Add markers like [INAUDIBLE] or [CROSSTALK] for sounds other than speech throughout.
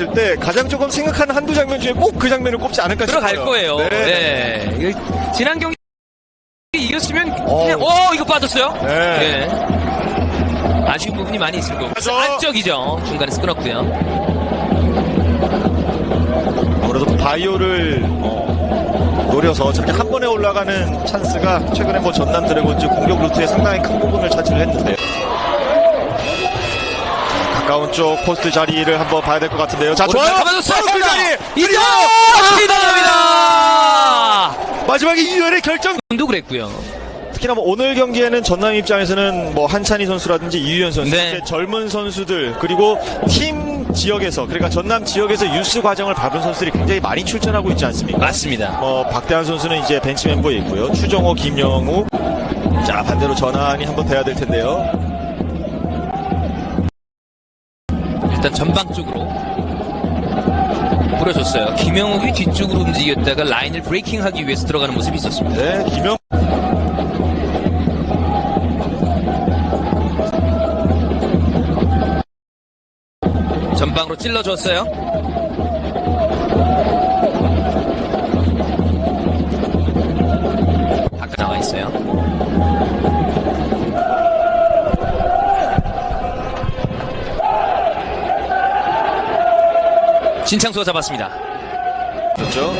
했을 때 가장 조금 생각하는 한두 장면 중에 꼭 그 장면을 꼽지 않을까 싶어요. 들어갈 거예요. 네. 네. 이거 지난 경기 이겼으면 어. 그냥 어 이거 빠졌어요. 네. 네. 아쉬운 부분이 많이 있을 거고. 안쪽이죠. 중간에서 끊었고요. 아무래도 바이오를 어, 노려서 저렇게 한 번에 올라가는 찬스가 최근에 뭐 전남 드래곤즈 공격 루트에 상당히 큰 부분을 차지를 했는데 가까운 쪽 포스트 자리를 한번 봐야 될 것 같은데요. 자, 좋아요. 잡아줬어요. 포스트 자리. 이제 리더입니다. 마지막에 이열의 결정. 도 그랬고요. 특히나 뭐 오늘 경기에는 전남 입장에서는 뭐 한찬희 선수라든지 이유현 선수, 네. 젊은 선수들 그리고 팀 지역에서 그러니까 전남 지역에서 유스 과정을 밟은 선수들이 굉장히 많이 출전하고 있지 않습니까? 맞습니다. 어, 박대한 선수는 이제 벤치 멤버에 있고요. 추정호, 김영우. 자, 반대로 전환이 한번 돼야 될 텐데요. 일단 전방 쪽으로 뿌려줬어요. 김영욱이 뒤쪽으로 움직였다가 라인을 브레이킹하기 위해서 들어가는 모습이 있었습니다. 네, 김영. 전방으로 찔러줬어요. 진창수가 잡았습니다. 그렇죠.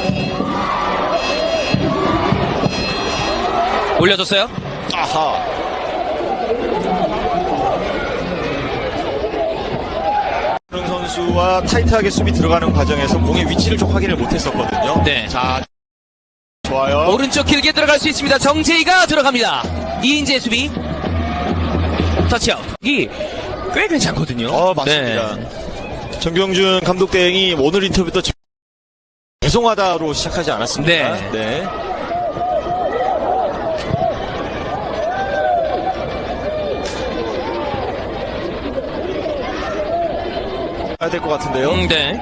올려줬어요. 아하. 정 선수와 타이트하게 수비 들어가는 과정에서 공의 위치를 좀 확인을 못했었거든요. 네. 자, 좋아요. 오른쪽 길게 들어갈 수 있습니다. 정재희가 들어갑니다. 이인재의 수비. 터치아웃. 이꽤 괜찮거든요. 어, 맞습니다. 네. 정경준 감독 대행이 오늘 인터뷰도 지- 죄송하다로 시작하지 않았습니까? 네. 네. 해야 될 것 같은데요. 음, 네.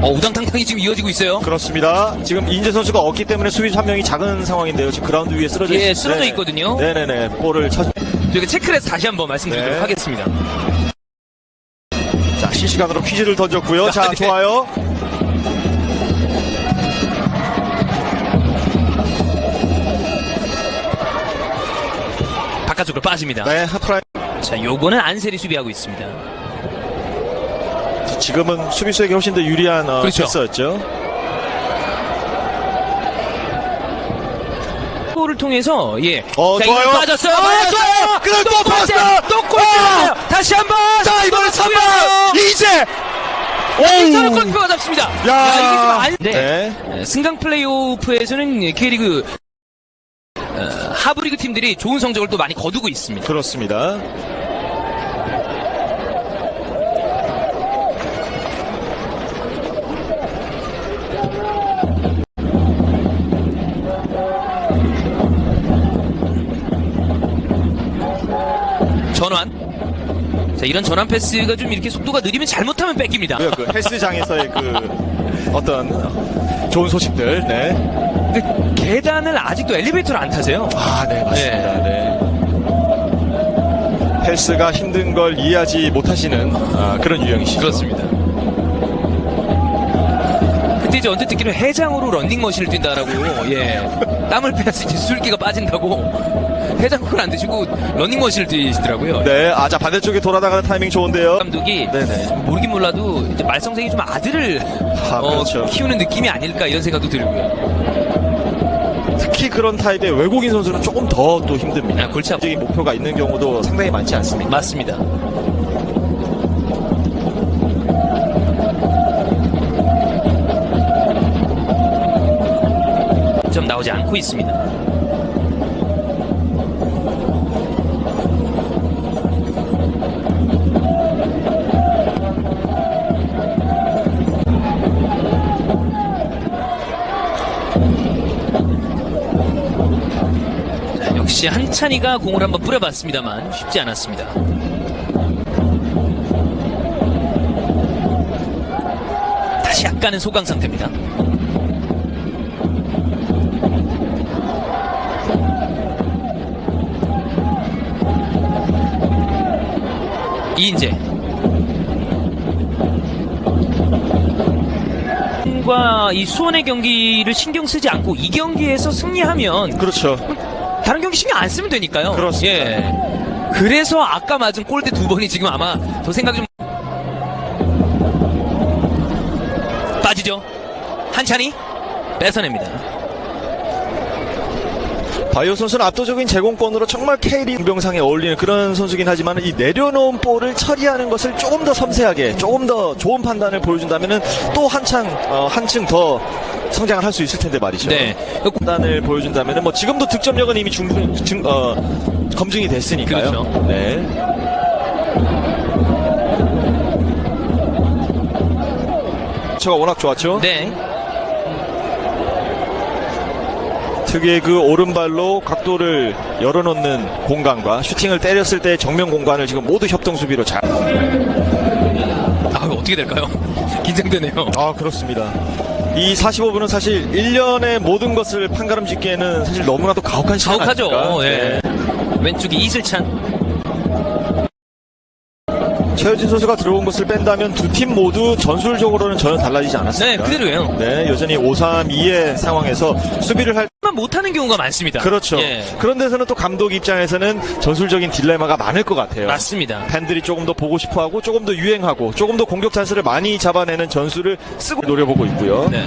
어, 우당탕탕이 지금 이어지고 있어요. 그렇습니다. 지금 인재 선수가 없기 때문에 수비수 한 명이 작은 상황인데요. 지금 그라운드 위에 쓰러져 예, 있- 쓰러져 네. 있거든요. 네네네. 볼을 찾. 저희가 체크를 해서 다시 한번 말씀드리도록 네. 하겠습니다. 자 실시간으로 퀴즈를 던졌고요. 자 네. 좋아요. 바깥쪽으로 빠집니다. 네 하프라인. 자, 요거는 안셀이 수비하고 있습니다. 지금은 수비수에게 훨씬 더 유리한 어, 그렇죠. 패스였죠. 골을 통해서 예. 어, 자, 좋아요. 이거 빠졌어요. 아, 빠졌어요. 좋아요. 그냥 또 골대, 빠졌어요. 또 골. 아. 다시 한 번. 자 수비하고요. 3번 이제. 오. 골키퍼가 잡습니다. 야. 이게 좀 안... 네. 네. 승강 플레이오프에서는 K리그 어, 하브리그 팀들이 좋은 성적을 또 많이 거두고 있습니다. 그렇습니다. 자, 이런 전환 패스가 좀 이렇게 속도가 느리면 잘못하면 뺏깁니다. 그, 그 헬스장에서의 그 어떤 좋은 소식들. 네. 근데 계단을 아직도 엘리베이터를 안 타세요. 아, 네, 맞습니다. 네. 헬스가 힘든 걸 이해하지 못하시는 아, 그런 유형이시죠. 그렇습니다. 그때 이제 언뜻 듣기는 해장으로 런닝머신을 뛴다라고, 예. 땀을 빼야지 이제 술기가 빠진다고. 해장국을 안 드시고 런닝머신을 뛰시더라고요. 네, 아, 자, 반대쪽에 돌아다가는 타이밍 좋은데요. 감독이 네네. 모르긴 몰라도 이제 말썽생이 좀 아들을 아, 어, 그렇죠. 키우는 느낌이 아닐까 이런 생각도 들고요. 특히 그런 타입의 외국인 선수는 조금 더 또 힘듭니다. 아, 골치 아프. 적인 목표가 있는 경우도 상당히 많지 않습니까? 맞습니다. 점 나오지 않고 있습니다. 역시 한찬이가 공을 한번 뿌려봤습니다만 쉽지 않았습니다. 다시 약간은 소강 상태입니다. 이인재 LG전과 이 수원의 경기를 신경 쓰지 않고 이 경기에서 승리하면 그렇죠. 다른 경기 신경 안 쓰면 되니까요. 그렇습니다. 예. 그래서 아까 맞은 골대 두 번이 지금 아마 더 생각 좀 빠지죠. 한찬이 뺏어냅니다. 바이오 선수는 압도적인 제공권으로 정말 K리 공병상에 어울리는 그런 선수긴 하지만 이 내려놓은 볼을 처리하는 것을 조금 더 섬세하게 조금 더 좋은 판단을 보여준다면은 또 한창 어, 한층 더 성장을 할 수 있을 텐데 말이죠. 네. 판단을 보여준다면은 뭐 지금도 득점력은 이미 증, 어, 검증이 됐으니까요. 그렇죠. 네. 저가 워낙 좋았죠. 네. 특유의 그 오른발로 각도를 열어놓는 공간과 슈팅을 때렸을 때 정면 공간을 지금 모두 협동 수비로 잘. 아, 어떻게 될까요? [LAUGHS] 긴장되네요. 아 그렇습니다. 이 45분은 사실 1년의 모든 것을 판가름 짓기에는 사실 너무나도 가혹한 시간 가혹하죠. 예. 왼쪽이 이슬찬. 최효진 선수가 들어온 것을 뺀다면 두 팀 모두 전술적으로는 전혀 달라지지 네, 않았습니다. 그대로예요. 네, 여전히 5-3-2의 상황에서 수비를 할 만 못하는 경우가 많습니다. 그렇죠. 예. 그런 데서는 또 감독 입장에서는 전술적인 딜레마가 많을 것 같아요. 맞습니다. 팬들이 조금 더 보고 싶어하고 조금 더 유행하고 조금 더 공격 찬스를 많이 잡아내는 전술을 쓰고 노려보고 있고요. 네.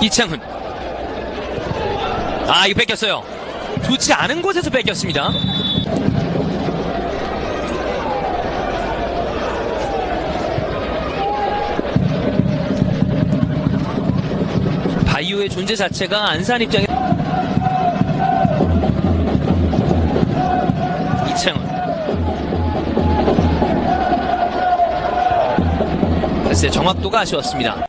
이창훈. 아, 이거 뺏겼어요. 좋지 않은 곳에서 뺏겼습니다. 바이오의 존재 자체가 안산 입장에 이창훈 글쎄 정확도가 아쉬웠습니다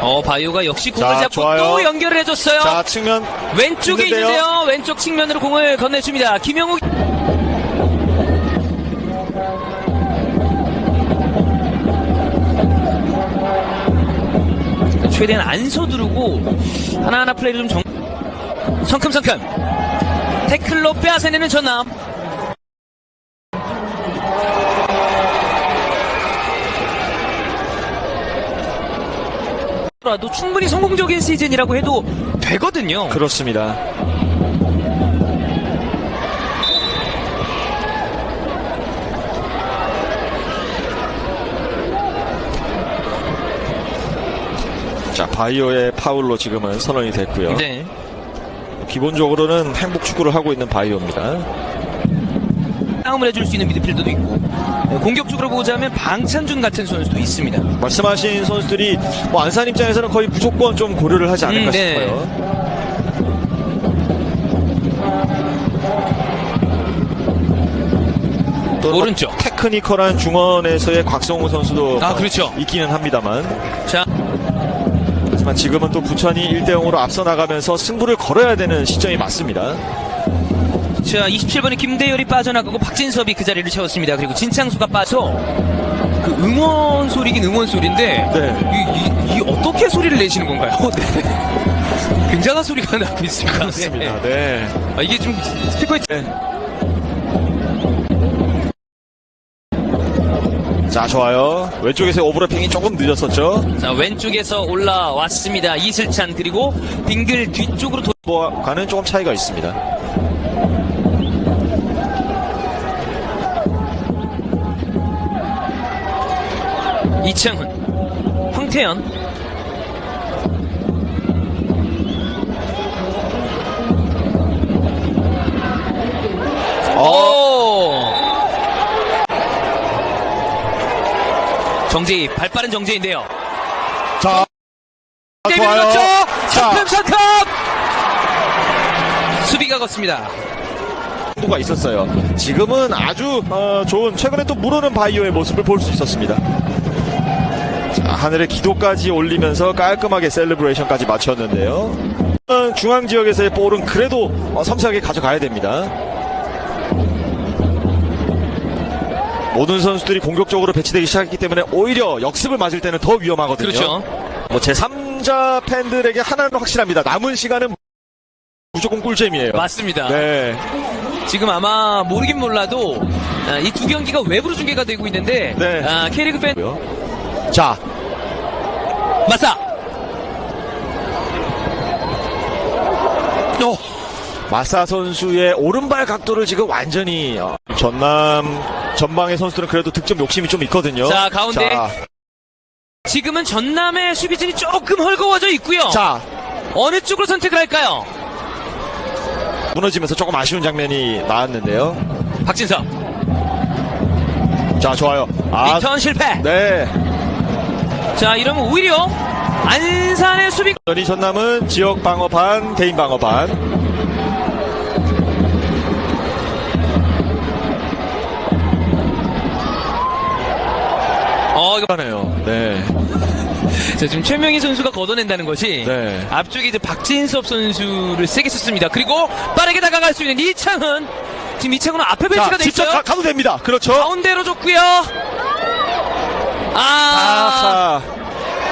어 바이오가 역시 공을 자, 잡고 좋아요. 또 연결을 해줬어요. 자, 측면 왼쪽에 있는데요. 있는데요. 왼쪽 측면으로 공을 건네줍니다. 김영욱. 최대한 안 서두르고 하나하나 플레이를 좀 정... 성큼성큼. 태클로 빼앗아내는 전남 라도 충분히 성공적인 시즌이라고 해도 되거든요. 그렇습니다. 자, 바이오의 파울로 지금은 선언이 됐고요. 네. 기본적으로는 행복 축구를 하고 있는 바이오입니다. 싸움을 해줄 수 있는 미드필더도 있고 네, 공격적으로 보자면 방찬준 같은 선수도 있습니다. 말씀하신 선수들이 뭐 안산 입장에서는 거의 무조건 좀 고려를 하지 않을까 음, 네. 싶어요. 또 오른쪽. 테크니컬한 중원에서의 곽성우 선수도 아, 뭐 그렇죠. 있기는 합니다만 자, 하지만 지금은 또 부천이 1대 0으로 앞서 나가면서 승부를 걸어야 되는 시점이 맞습니다. 자 27번의 김대열이 빠져나가고 박진섭이 그 자리를 채웠습니다. 그리고 진창수가 빠져 그 응원 소리긴 응원 소리인데 네. 이, 이- 이 어떻게 소리를 내시는 건가요? [LAUGHS] 네. 굉장한 소리가 나고 있습니다. 그렇습니다. 네. 네. 아, 이게 좀 스피커에 네. 자, 좋아요. 왼쪽에서 오버래핑이 조금 늦었었죠. 자 왼쪽에서 올라왔습니다. 이슬찬 그리고 빙글 뒤쪽으로 도... 뭐과는 조금 차이가 있습니다. 이창훈, 황태현. 오! 정재희, 발빠른 정재인데요. 자, 내밀었죠? 자, 성큼성큼! 수비가 걷습니다. 도가 있었어요. 지금은 아주 어, 좋은 최근에 또 물오는 바이오의 모습을 볼 수 있었습니다. 자, 하늘에 기도까지 올리면서 깔끔하게 셀레브레이션까지 마쳤는데요. 어, 중앙 지역에서의 볼은 그래도 어, 섬세하게 가져가야 됩니다. 모든 선수들이 공격적으로 배치되기 시작했기 때문에 오히려 역습을 맞을 때는 더 위험하거든요. 그렇죠. 뭐 제3자 팬들에게 하나는 확실합니다. 남은 시간은 무조건 꿀잼이에요. 맞습니다. 네. 지금 아마 모르긴 몰라도 이 두 경기가 외부로 중계가 되고 있는데 네. 아, K리그 팬 자, 마사 어, 마사 선수의 오른발 각도를 지금 완전히 어, 전남 전방의 선수들은 그래도 득점 욕심이 좀 있거든요. 자, 가운데. 자, 지금은 전남의 수비진이 조금 헐거워져 있고요. 자, 어느 쪽으로 선택을 할까요? 무너지면서 조금 아쉬운 장면이 나왔는데요. 박진석 자, 좋아요. 아, 리턴 실패. 네. 자 이러면 오히려 안산의 수비 여전히 전남은 지역 방어 반, 개인 방어 반. 어 이거 하네요. 네. [LAUGHS] 자, 지금 최명희 선수가 걷어낸다는 것이 네. 앞쪽에 이제 박진섭 선수를 세게 썼습니다. 그리고 빠르게 다가갈 수 있는 이창은 지금 이창은은 앞에 배치가 자, 돼 직접 있어요. 가, 가도 됩니다. 그렇죠. 가운데로 줬고요. 아, 아하.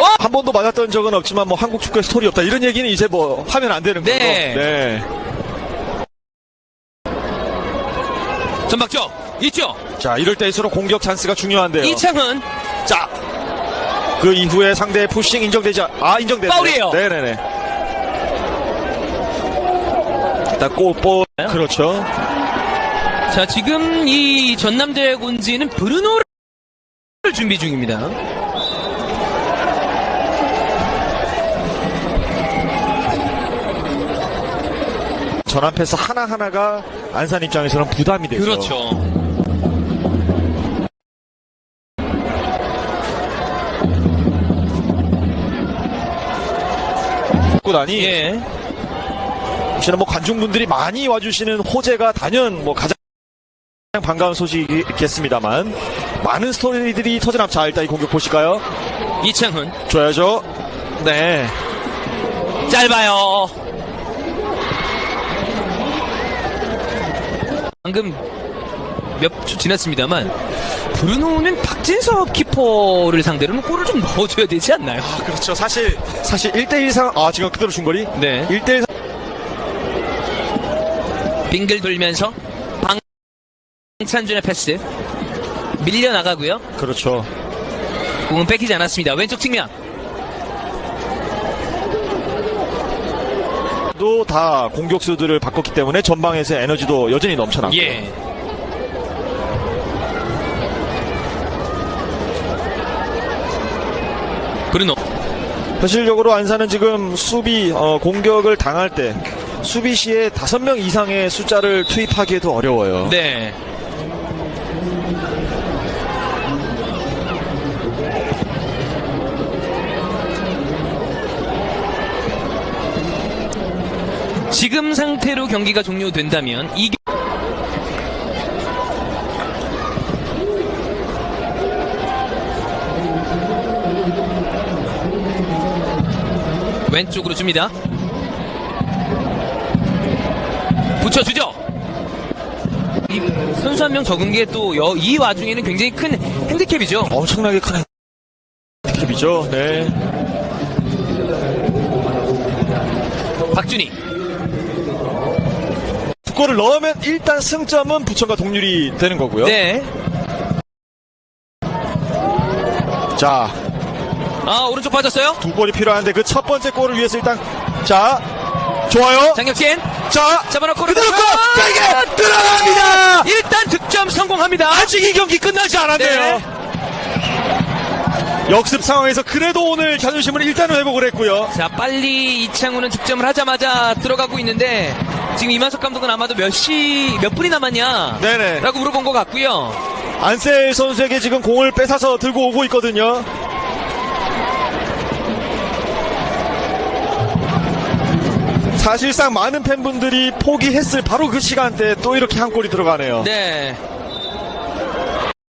어? 한 번도 맞았던 적은 없지만 뭐 한국 축구에 스토리 없다 이런 얘기는 이제 뭐 하면 안 되는 거고. 네. 네. 전박적 있죠. 자, 이럴 때일수록 공격 찬스가 중요한데요. 이창은 자, 그 이후에 상대의 푸싱 인정되지 않, 아, 인정되네요. 파울이에요. 네네네. 일단 골볼 그렇죠. 자 지금 이 전남대 군지는 브루노 를 준비 중입니다. 전환 패스 하나하나가 안산 입장에서는 부담이 되죠. 그렇죠. 축구단이 예. 혹시나 뭐 관중분들이 많이 와주시는 호재가 단연 뭐 가장 반가운 소식이겠습니다만 많은 스토리들이 앞. 자, 일단 이 공격 보실까요? 이창훈 줘야죠. 네. 짧아요. 방금 몇 초 지났습니다만 브루노는 박진섭 키퍼를 상대로는 골을 좀 넣어줘야 되지 않나요? 그렇죠. 사실, 사실 1대1 상, 아, 지금 그대로 중거리? 네. 1대1 빙글 돌면서 방 찬준의 패스 밀려 나가고요. 그렇죠. 공은 뺏기지 않았습니다. 왼쪽 측면 도다 공격수들을 바꿨기 때문에 전방에서 에너지도 여전히 넘쳐나고. 예. 브루노 현실적으로 안산은 지금 수비, 어, 공격을 당할 때 수비 시에 다섯 명 이상의 숫자를 투입하기에도 어려워요. 네. 지금 상태로 경기가 종료된다면 이 경- 왼쪽으로 줍니다. 붙여주죠. 이 선수 한 명 적은 게 또 이 와중에는 굉장히 큰 핸디캡이죠. 엄청나게 큰 캡이죠. 네. 박준희. 골을 넣으면 일단 승점은 부천과 동률이 되는 거고요. 네. 자, 아, 오른쪽 빠졌어요. 두 골이 필요한데 그 첫 번째 골을 위해서 일단 자, 좋아요. 장혁진. 자, 잡아놓고 그대로 골! 아! 이게 들어갑니다. 일단 득점 성공합니다. 아직 이 경기 끝나지 않았네요. 네. 역습 상황에서 그래도 오늘 자존심을 일단 회복을 했고요. 자, 빨리 이창우는 득점을 하자마자 들어가고 있는데 지금 이만석 감독은 아마도 몇 시, 몇 분이 남았냐? 네네. 라고 물어본 것 같고요. 안셀 선수에게 지금 공을 뺏어서 들고 오고 있거든요. 사실상 많은 팬분들이 포기했을 바로 그 시간대에 또 이렇게 한 골이 들어가네요. 네.